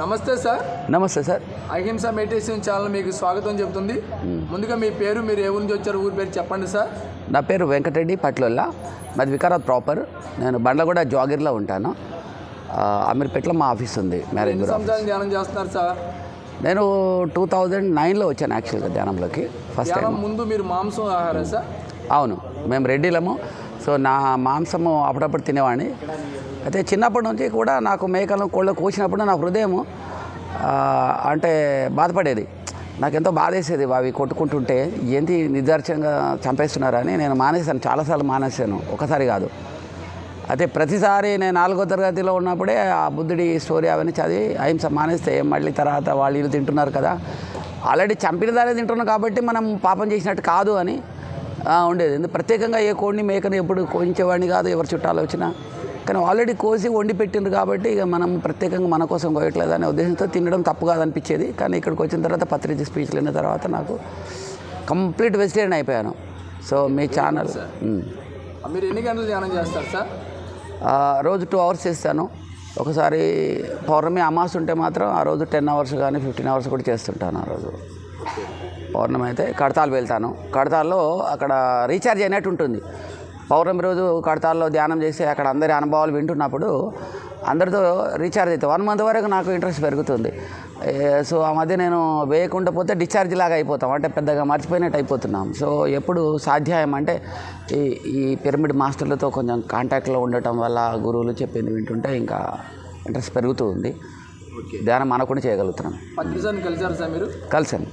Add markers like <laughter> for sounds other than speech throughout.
నమస్తే సార్. నమస్తే sir. Ahimsa meditation channel మీకు స్వాగతం చెబుతుంది ముందుగా మీ పేరు మీరు ఏ ఊరి నుంచి వచ్చారు ఊరి పేరు చెప్పండి సార్. నా పేరు వెంకటరెడ్డి పట్లొల్ల. మాది వికారాబాద్ ప్రాపర్ నేను బండ్లగూడ జాగిర్లో ఉంటాను. అమీర్పేటలో మా ఆఫీస్ ఉంది మ్యారేజ్ ధ్యానం చేస్తున్నారు సార్? నేను టూ థౌజండ్ నైన్లో వచ్చాను యాక్చువల్గా ధ్యానంలోకి ఫస్ట్ టైం ముందు మీరు మాంసం ఆహారం సార్? అవును మేము రెడ్డిలము. సో నా మాంసము అప్పుడప్పుడు తినేవాడిని. అయితే చిన్నప్పటి నుంచి కూడా నాకు మేకలను కోళ్ళు కోసినప్పుడు నా హృదయం అంటే బాధపడేది. నాకెంతో బాధేసేది అవి కొట్టుకుంటుంటే ఏంటి నిర్దార్చంగా చంపేస్తున్నారని నేను మానేశాను చాలాసార్లు మానేశాను ఒకసారి కాదు. అయితే ప్రతిసారి నేను నాలుగో తరగతిలో ఉన్నప్పుడే ఆ బుద్ధుడి స్టోరీ అవన్నీ చదివి అహింస మానేస్తే మళ్ళీ తర్వాత వాళ్ళు వీళ్ళు తింటున్నారు కదా. ఆల్రెడీ చంపిన దానే తింటున్నాం కాబట్టి మనం పాపం చేసినట్టు కాదు అని ఉండేది. ఎందుకు? ప్రత్యేకంగా ఏ కోడిని మేకని ఎప్పుడు కోయించేవాడిని కాదు ఎవరు చుట్టాలు వచ్చినా. కానీ ఆల్రెడీ కోసి వండి పెట్టిండ్రు కాబట్టి ఇక మనం ప్రత్యేకంగా మన కోసం కోయట్లేదు అనే ఉద్దేశంతో తినడం తప్పు కాదనిపించేది. కానీ ఇక్కడికి వచ్చిన తర్వాత పత్రిక స్పీచ్లు విన్న తర్వాత నాకు కంప్లీట్ వెజిటేరియన్ అయిపోయాను. సో మీ ఛానల్. మీరు ఎన్ని గంటలు ధ్యానం చేస్తారు సార్? రోజు టూ అవర్స్ చేస్తాను. ఒకసారి పౌర్ణమి అమాస్ ఉంటే మాత్రం ఆ రోజు టెన్ అవర్స్ కానీ ఫిఫ్టీన్ అవర్స్ కూడా చేస్తుంటాను ఆ రోజు. పౌర్ణమి అయితే కడతాలు వెళ్తాను. కడతాల్లో అక్కడ రీఛార్జ్ అయినట్టు ఉంటుంది. పౌర్ణమి రోజు కడతాల్లో ధ్యానం చేసి అక్కడ అందరి అనుభవాలు వింటున్నప్పుడు అందరితో రీఛార్జ్ అవుతుంది వన్ మంత్ వరకు నాకు ఇంట్రెస్ట్ పెరుగుతుంది. సో ఆ మధ్య నేను వేయకుండా పోతే డిశ్చార్జ్ లాగా అయిపోతాం. అంటే పెద్దగా మర్చిపోయినట్టు అయిపోతున్నాం. సో ఎప్పుడు సాధ్యాయం అంటే ఈ ఈ పిరమిడ్ మాస్టర్లతో కొంచెం కాంటాక్ట్లో ఉండటం వల్ల గురువులు చెప్పింది వింటుంటే ఇంకా ఇంట్రెస్ట్ పెరుగుతూ ఉంది. ధ్యానం మనకుండా చేయగలుగుతున్నాం. మీరు? కలిసాను.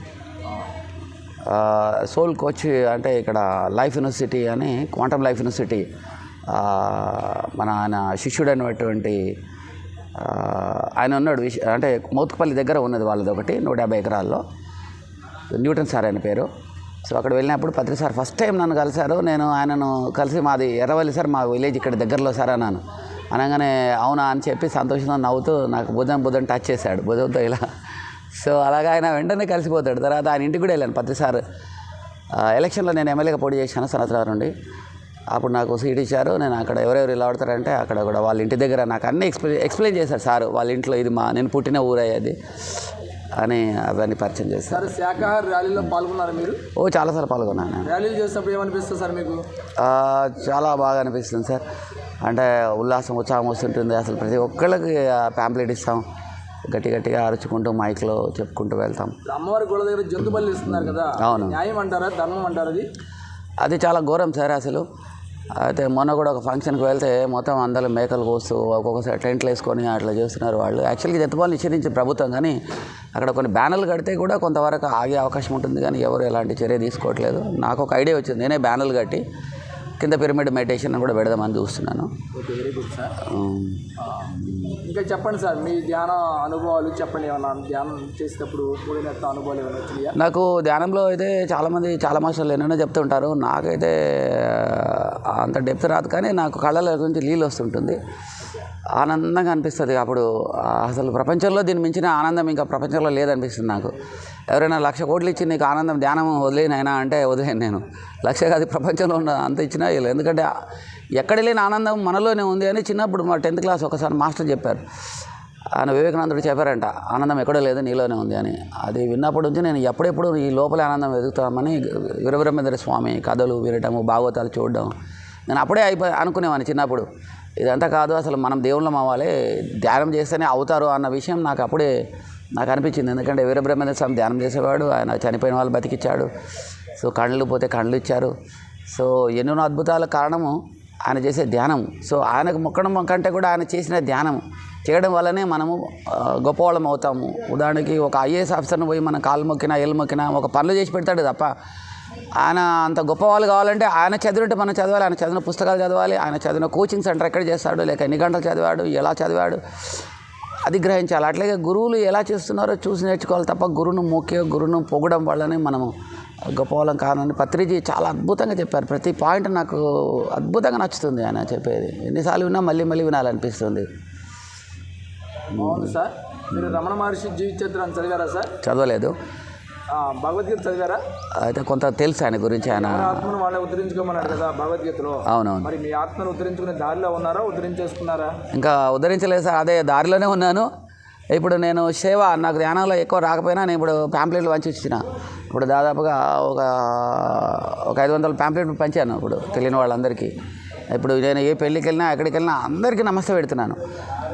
సోల్ కోచ్ అంటే ఇక్కడ లైఫ్ యూనివర్సిటీ అని క్వాంటమ్ లైఫ్ యూనివర్సిటీ మన ఆయన శిష్యుడైనటువంటి ఆయన ఉన్నాడు విష అంటే మౌత్పల్లి దగ్గర ఉన్నది వాళ్ళది ఒకటి నూట యాభై ఎకరాల్లో. న్యూటన్ సార్ ఆయన పేరు. సో అక్కడ వెళ్ళినప్పుడు పత్రి సార్ ఫస్ట్ టైం నన్ను కలిశారు. నేను ఆయనను కలిసి మాది ఎర్రవల్లి సార్ మా విలేజ్ ఇక్కడ దగ్గరలో సార్ అన్నాను. అనగానే అవునా అని చెప్పి సంతోషంగా నవ్వుతూ నాకు బుధం బుధం టచ్ చేశాడు. బుధంతో ఇలా సో అలాగా ఆయన వెంటనే కలిసిపోతాడు. తర్వాత ఆయన ఇంటికి కూడా వెళ్ళాను పత్రి సార్. ఆ, ఎలక్షన్లో నేను ఎమ్మెల్యేగా పోటీ చేశాను సనత్రాల నుండి. అప్పుడు నాకు సీట్ ఇచ్చారు. నేను అక్కడ ఎవరెవరు ఇలా ఆడతారంటే అక్కడ కూడా వాళ్ళ ఇంటి దగ్గర నాకు అన్నీ ఎక్స్ప్లెయిన్ ఎక్స్ప్లెయిన్ చేశారు సార్. వాళ్ళ ఇంట్లో ఇది మా నేను పుట్టిన ఊరయ్యేది అని అవన్నీ పరిచయం చేశారు. సార్ శాకాహార ర్యాలీలో పాల్గొన్నారు మీరు? ఓ చాలాసార్లు పాల్గొన్నాను నేను. ర్యాలీలు చేసినప్పుడు ఏమనిపిస్తుంది సార్ మీకు? చాలా బాగా అనిపిస్తుంది సార్. అంటే ఉల్లాసం ఉత్సాహం వస్తుంటుంది. అసలు ప్రతి ఒక్కళ్ళకి ప్యాంప్లెట్ ఇస్తాం. గట్టి గట్టిగా అరుచుకుంటూ మైక్లో చెప్పుకుంటూ వెళ్తాం. అమ్మవారి గోడ దగ్గర జంతు బలి ఇస్తున్నారు కదా అవును. న్యాయం అంటారా ధర్మం అంటారా అది? అది చాలా ఘోరం సార్ అసలు. అయితే మొన్న కూడా ఒక ఫంక్షన్కి వెళ్తే మొత్తం అందరూ మేకలు కోస్తూ ఒక్కొక్కసారి టెంట్లు వేసుకొని అట్లా చేస్తున్నారు వాళ్ళు. యాక్చువల్గా జతపాలు నిషేధించిన ప్రభుత్వం కానీ అక్కడ కొన్ని బ్యానర్లు కడితే కూడా కొంతవరకు ఆగే అవకాశం ఉంటుంది కానీ ఎవరు ఎలాంటి చర్య తీసుకోవట్లేదు. నాకు ఒక ఐడియా వచ్చింది నేనే బ్యానర్లు కట్టి కింద పిరమిడ్ మెడిటేషన్ కూడా పెడదామని చూస్తున్నాను. Okay very good sir. ఇంకా చెప్పండి సార్ మీ ధ్యాన అనుభవాలు చెప్పండి ఏమన్నా? ధ్యానం చేసేటప్పుడు అనుభవాలు ఏమైనా వచ్చినాయా? నాకు ధ్యానంలో అయితే చాలామంది చాలా మాస్టర్లు ఎన్నెన్నో చెప్తుంటారు. నాకైతే ఆ, అంత డెప్త్ రాదు కానీ నాకు కళ్ళల గురించి నీళ్ళు వస్తుంటుంది. ఆనందంగా అనిపిస్తుంది. అప్పుడు అసలు ప్రపంచంలో దీన్ని మించిన ఆనందం ఇంకా ప్రపంచంలో లేదనిపిస్తుంది నాకు. ఎవరైనా లక్ష కోట్లు ఇచ్చి నీకు ఆనందం ధ్యానం వదిలేనైనా అంటే వదిలేను నేను. లక్ష కాదు ప్రపంచంలో ఉన్న అంత ఇచ్చినా వీళ్ళు ఎందుకంటే ఎక్కడ లేని ఆనందం మనలోనే ఉంది అని చిన్నప్పుడు మా టెన్త్ క్లాస్ ఒకసారి మాస్టర్ చెప్పారు. ఆయన వివేకానందుడు చెప్పారంట ఆనందం ఎక్కడో లేదు నీలోనే ఉంది అని. అది విన్నప్పటి నుంచి నేను ఎప్పుడెప్పుడు ఈ లోపల ఆనందం వెతుకుతామని వీరబ్రహ్మేంద్ర స్వామి కథలు వినటము భాగవతాలు చూడడం నేను అప్పుడే అయిపోయి అనుకునేవాడిని చిన్నప్పుడు. ఇదంతా కాదు అసలు మనం దేవుళ్ళం అవ్వాలి. ధ్యానం చేస్తేనే అవుతారు అన్న విషయం నాకు అప్పుడే నాకు అనిపించింది. ఎందుకంటే వీరబ్రహ్మేంద్ర స్వామి ధ్యానం చేసేవాడు ఆయన చనిపోయిన వాళ్ళు బతికిచ్చాడు. సో కళ్ళు పోతే కళ్ళు ఇచ్చారు. సో ఎన్నెన్నో అద్భుతాల కారణము ఆయన చేసే ధ్యానం. సో ఆయనకు మొక్కడం కంటే కూడా ఆయన చేసిన ధ్యానం చేయడం వల్లనే మనము గొప్పవాళ్ళం అవుతాము. ఉదాహరణకి ఒక ఐఏఎస్ ఆఫీసర్ని పోయి మనం కాలు మొక్కినా ఏళ్ళు మొక్కినా ఒక పనులు చేసి పెడతాడు తప్ప ఆయన అంత గొప్పవాళ్ళు కావాలంటే ఆయన చదివినట్టు మనం చదవాలి. ఆయన చదివిన పుస్తకాలు చదవాలి. ఆయన చదివిన కోచింగ్ సెంటర్ ఎక్కడ చేస్తాడు? లేక ఎన్ని గంటలు చదివాడు? ఎలా చదివాడు? అది గ్రహించాలి అట్లాగే గురువులు ఎలా చేస్తున్నారో చూసి నేర్చుకోవాలి తప్ప గురువును మొక్కే గురువును పొగడం వల్లనే మనము గొప్పవాళ్ళం కానని పత్రిజీ చాలా అద్భుతంగా చెప్పారు. ప్రతి పాయింట్ నాకు అద్భుతంగా నచ్చుతుంది ఆయన చెప్పేది. ఎన్నిసార్లు విన్నా మళ్ళీ మళ్ళీ వినాలనిపిస్తుంది. సార్. మీరు రమణ మహర్షి జీవిత చరిత్రను చదివారా సార్? చదవలేదు. భగవద్గీత చదివారా? అయితే కొంత తెలుసు ఆయన గురించి ఆయన. మన ఆత్మను వాళ్ళే ఉద్ధరించుకోమన్నాడు కదా భగవద్గీతలో. అవునవును. మరి మీ ఆత్మను ఉద్ధరించుకునే దారిలో ఉన్నారా? ఉద్ధరించేసుకున్నారా? ఇంకా ఉద్ధరించలేదు సార్. అదే దారిలోనే ఉన్నాను. ఇప్పుడు నేను సేవ నాకు ధ్యానంలో ఎక్కువ రాకపోయినా నేను ఇప్పుడు ప్యాంప్లెట్లు పంచి ఇచ్చిన ఇప్పుడు దాదాపుగా ఒక ఒక ఐదు వందల ప్యాంప్లెట్లు పంచాను ఇప్పుడు తెలియని వాళ్ళందరికీ. ఇప్పుడు నేను ఏ పెళ్ళికి వెళ్ళినా ఎక్కడికి వెళ్ళినా అందరికీ నమస్తే పెడుతున్నాను.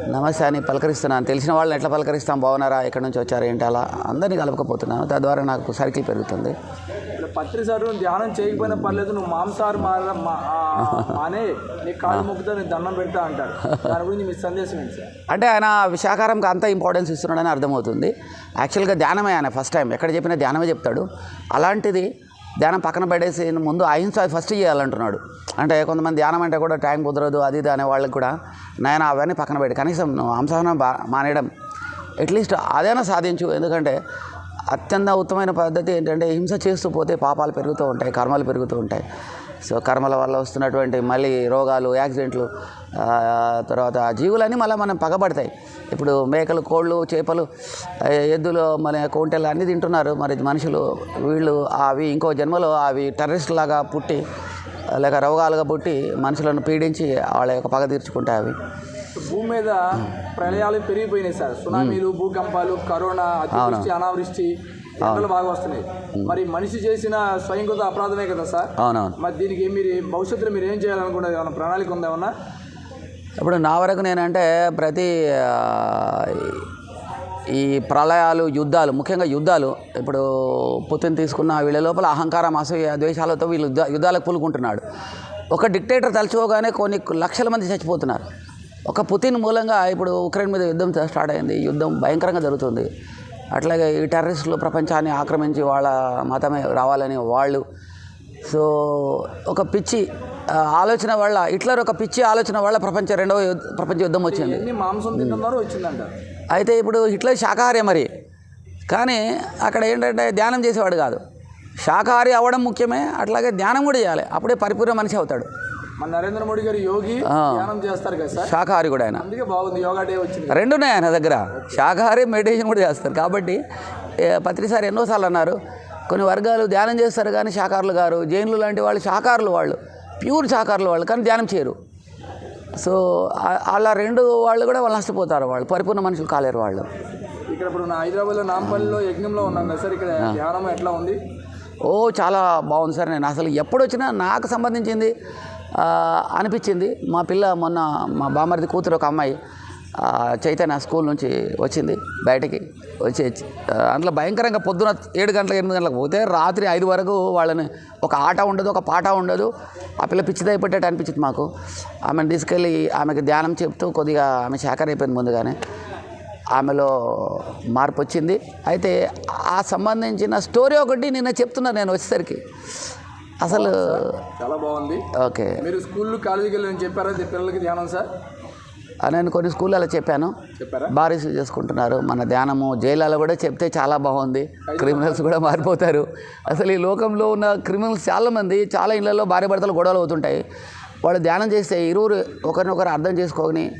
నమస్తే అని పలకరిస్తున్నాను తెలిసిన వాళ్ళని ఎట్లా పలకరిస్తాం? బాగున్నారా? ఎక్కడి నుంచి వచ్చారు? ఏంటి అలా? అందరినీ కలపకపోతున్నాను. తద్వారా నాకు సర్కిల్ పెరుగుతుంది. ఇప్పుడు పత్రి సార్ నువ్వు ధ్యానం చేయకపోయినా పర్లేదు నువ్వు మాంసాహారం మార మా- ఆ, <laughs> మానే నీ కాళ్ళు మొక్కుతా నీ దండం పెడతా అంటారు. దాని గురించి మీ సందేశం ఏంటి సార్? అంటే ఆయన శాకాహారంకి అంత ఇంపార్టెన్స్ ఇస్తున్నాడని అర్థమవుతుంది. యాక్చువల్గా ధ్యానమే ఆయన ఫస్ట్ టైం ఎక్కడ చెప్పినా ధ్యానమే చెప్తాడు. అలాంటిది ధ్యానం పక్కన పడేసి ముందు అహింస ఫస్ట్ చేయాలంటున్నాడు. అంటే కొంతమంది ధ్యానం అంటే కూడా టైం కుదరదు అది ఇది అనే వాళ్ళకి కూడా నేను అవన్నీ పక్కన పెట్టి కనీసం నువ్వు మాంసాహారం బా మానేయడం అట్లీస్ట్ అదైనా సాధించు. ఎందుకంటే అత్యంత ఉత్తమైన పద్ధతి ఏంటంటే హింస చేస్తూ పోతే పాపాలు పెరుగుతూ ఉంటాయి కర్మలు పెరుగుతూ ఉంటాయి. సో కర్మల వల్ల వస్తున్నటువంటి మళ్ళీ రోగాలు యాక్సిడెంట్లు ఆ, తర్వాత జీవులన్నీ మళ్ళీ మనం పగబడతాయి. ఇప్పుడు మేకలు కోళ్ళు చేపలు ఎద్దులు మన కోంటెలు అన్నీ తింటున్నారు. మరి మనుషులు వీళ్ళు అవి ఇంకో జన్మలో అవి టెర్రరిస్ట్ లాగా పుట్టి లేక రోగాలుగా పుట్టి మనుషులను పీడించి వాళ్ళ యొక్క పగ తీర్చుకుంటాయి అవి. భూమి మీద ప్రళయాలు పెరిగిపోయినాయి సార్. సునామీలు భూకంపాలు కరోనా అనావృష్టి ఎండలు బాగా వస్తున్నాయి. మరి మనిషి చేసిన స్వయంకృత అపరాధమే కదా సార్? అవునవును. మరి దీనికి మీరు భవిష్యత్తులో మీరు ఏం చేయాలనుకున్నారు ఏమైనా ప్రణాళిక ఉందా ఏమన్నా? ఇప్పుడు నా వరకు నేనంటే ప్రతి ఈ ప్రళయాలు యుద్ధాలు ముఖ్యంగా యుద్ధాలు ఇప్పుడు పుతిన్ తీసుకున్న వీళ్ళ లోపల అహంకారం అసూయ ద్వేషాలతో వీళ్ళు యుద్ధ యుద్ధాలకు పూనుకుంటున్నాడు. ఒక డిక్టేటర్ తలుచుకోగానే కొన్ని లక్షల మంది చచ్చిపోతున్నారు. ఒక పుతిన్ మూలంగా ఇప్పుడు ఉక్రెయిన్ మీద యుద్ధం స్టార్ట్ అయింది. యుద్ధం భయంకరంగా జరుగుతుంది. అట్లాగే ఈ టెర్రరిస్టులు ప్రపంచాన్ని ఆక్రమించి వాళ్ళ మతమే రావాలని వాళ్ళు. సో ఒక పిచ్చి ఆలోచన వల్ల హిట్లర్ ఒక పిచ్చి ఆలోచన వల్ల ప్రపంచ రెండవ యుద్ధ- ప్రపంచ యుద్ధం వచ్చింది. అయితే ఇప్పుడు హిట్లర్ శాకాహారి మరి. కానీ అక్కడ ఏంటంటే ధ్యానం చేసేవాడు కాదు. శాకాహారి అవ్వడం ముఖ్యమే అట్లాగే ధ్యానం కూడా చేయాలి. అప్పుడే పరిపూర్ణ మనిషి అవుతాడు. మన నరేంద్ర మోడీ గారు యోగి ధ్యానం చేస్తారు కదా సార్? కూడా ఆయన. అందుకే బాగుంది యోగా డే వచ్చింది రెండు ఉన్నాయి ఆయన దగ్గర. శాకాహారి మెడిటేషన్ కూడా చేస్తారు. కాబట్టి ఏ, పత్రి సార్ ఎన్నోసార్లు అన్నారు కొన్ని వర్గాలు ధ్యానం చేస్తారు కానీ శాకాహారులు గారు జైన్లు లాంటి వాళ్ళు శాకాహారులు వాళ్ళు ప్యూర్ శాకాహారులు వాళ్ళు కానీ ధ్యానం చేయరు. సో అలా రెండు వాళ్ళు కూడా వాళ్ళు నష్టపోతారు వాళ్ళు పరిపూర్ణ మనుషులు కాలేరు వాళ్ళు. ఇక్కడ ఇప్పుడు హైదరాబాద్లో నాంపల్లిలో యజ్ఞంలో ఉన్నాం కదా సార్ ఇక్కడ ధ్యానం ఎట్లా ఉంది? ఓ చాలా బాగుంది సార్. నేను అసలు ఎప్పుడు వచ్చినా నాకు సంబంధించింది అనిపించింది. మా పిల్ల మొన్న మా బామ్మర్ది కూతురు ఒక అమ్మాయి చైతన్య స్కూల్ నుంచి వచ్చింది బయటకి. వచ్చి అందులో భయంకరంగా పొద్దున ఏడు గంటల ఎనిమిది గంటలకు పోతే రాత్రి ఐదు వరకు వాళ్ళని ఒక ఆట ఉండదు ఒక పాట ఉండదు. ఆ పిల్ల పిచ్చిదైపోయేటట్టు అనిపించింది మాకు. ఆమెను తీసుకెళ్ళి ఆమెకి ధ్యానం చెప్తూ కొద్దిగా ఆమె శాఖర్ అయిపోయింది ముందుగానే. ఆమెలో మార్పు వచ్చింది. అయితే ఆ సంబంధించిన స్టోరీ ఒకటి నిన్న చెప్తున్నా నేను వచ్చేసరికి. అసలు చాలా బాగుంది. ఓకే. మీరు స్కూల్ కాలేజీకి వెళ్ళి చెప్పారా? పిల్లలకి ధ్యానం సార్? నేను కొన్ని స్కూళ్ళలో చెప్పాను. చెప్పారా? బాగా రిసీవ్ చేసుకుంటున్నారు. మన ధ్యానము జైలలో కూడా చెప్తే చాలా బాగుంది. క్రిమినల్స్ కూడా మారిపోతారు. అసలు ఈ లోకంలో ఉన్న క్రిమినల్స్ చాలామంది చాలా ఇళ్ళలో భార్య భర్తలు గొడవలు అవుతుంటాయి. వాళ్ళు ధ్యానం చేస్తే ఇరువురు ఒకరినొకరు అర్థం చేసుకొని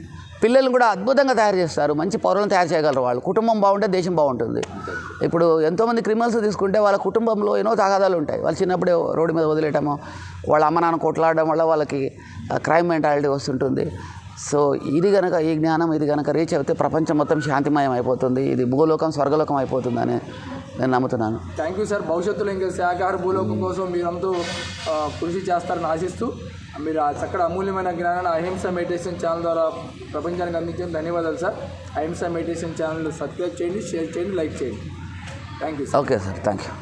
పిల్లల్ని కూడా అద్భుతంగా తయారు చేస్తారు. మంచి పౌరులను తయారు చేయగలరు వాళ్ళు. కుటుంబం బాగుంటే దేశం బాగుంటుంది. ఇప్పుడు ఎంతోమంది క్రిమినల్స్ తీసుకుంటే వాళ్ళ కుటుంబంలో ఎన్నో తాగాదాలు ఉంటాయి. వాళ్ళు చిన్నప్పుడే రోడ్డు మీద వదిలేయటము వాళ్ళ అమ్మ నాన్న కొట్లాడడం వల్ల వాళ్ళకి క్రైమ్ మెంటాలిటీ వస్తుంటుంది. సో ఇది కనుక ఈ జ్ఞానం ఇది కనుక రీచ్ అయితే ప్రపంచం మొత్తం శాంతిమయం అయిపోతుంది. ఇది భూలోకం స్వర్గలోకం అయిపోతుందని నేను నమ్ముతున్నాను. థ్యాంక్ యూ సార్ భవిష్యత్తులో ఇంకా శాఖాహార భూలోకం కోసం మీరంతా కృషి చేస్తారని ఆశిస్తూ మీరు ఆ చక్కటి అమూల్యమైన జ్ఞానాన్ని అహింస మెడిటేషన్ ఛానల్ ద్వారా ప్రపంచానికి అందించిన ధన్యవాదాలు sir. Ahimsa meditation channel subscribe చేయండి షేర్ చేయండి లైక్ చేయండి. Thank you sir. Okay sir thank you